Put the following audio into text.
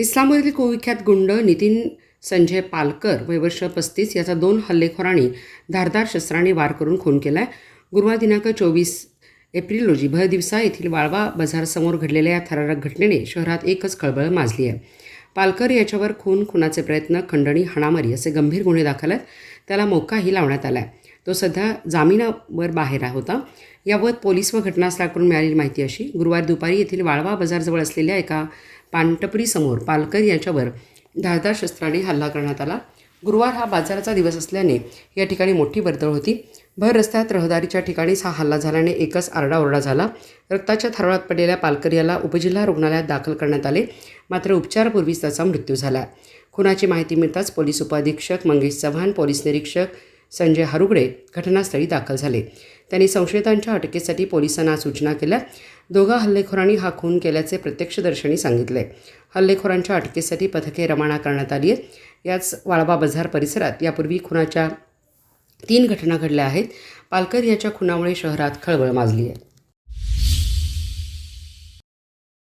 इस्लाममधील कुविख्यात गुंड नितीन संजय पालकर वय वर्ष पस्तीस याचा दोन हल्लेखोरांनी धारदार शस्त्राने वार करून खून केला आहे गुरुवार दिनांक चोवीस एप्रिल रोजी भर दिवसा येथील वाळवा बाजारसमोर घडलेल्या या थरारक घटनेने शहरात एकच खळबळ माजली आहे. पालकर याच्यावर खून खुनाचे प्रयत्न खंडणी हाणामारी असे गंभीर गुन्हे दाखल आहेत. त्याला मोकाही लावण्यात आला आहे तो सध्या जामिनावर बाहेर होता. याबाबत पोलीस व घटनास्थळाकडून मिळालेली माहिती अशी गुरुवार दुपारी येथील वाळवा बाजारजवळ असलेल्या एका पानटपरीसमोर पालकर यांच्यावर धारदार शस्त्राने हल्ला करण्यात आला. गुरुवार हा बाजाराचा दिवस असल्याने या ठिकाणी मोठी वर्दळ होती. भर रस्त्यात रहदारीच्या ठिकाणीच हा हल्ला झाल्याने एकच आरडाओरडा झाला. रक्ताच्या थरळात पडलेल्या पालकर याला उपजिल्हा रुग्णालयात दाखल करण्यात आले. मात्र उपचारापूर्वीच त्याचा मृत्यू झाला. खुनाची माहिती मिळताच पोलीस उपअधीक्षक मंगेश चव्हाण पोलीस निरीक्षक संजय हरुगडे घटनास्थळी दाखल झाले. त्यांनी संशयितांच्या अटकेसाठी पोलिसांना सूचना केल्या. दोघा हल्लेखोरांनी हा खून केल्याचे प्रत्यक्षदर्शनी सांगितले. हल्लेखोरांच्या अटकेसाठी पथके रवाना करण्यात आली आहेत. याच वाळवा बाजार परिसरात यापूर्वी खुनाच्या तीन घटना घडल्या आहेत. पालकर याच्या खुनामुळे शहरात खळबळ माजली आहे.